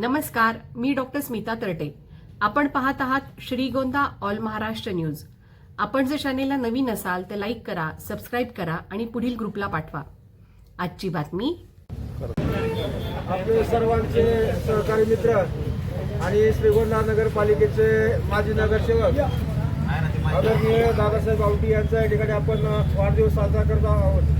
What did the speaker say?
नमस्कार मी डॉक्टर स्मिता तरटे. आपण पाहत आहात श्रीगोंदा ऑल महाराष्ट्र न्यूज. आपण जर चॅनेलला नवीन असाल तर लाईक करा सबस्क्राईब करा आणि पुढील ग्रुपला पाठवा. आजची बातमी. आपले सर्वांचे सहकारी मित्र आणि श्रीगोंदा नगरपालिकेचे माजी नगरसेवक आदरणीय दादासाहेब आवटी यांचा या ठिकाणी आपण वाढदिवस साजरा करत आहोत.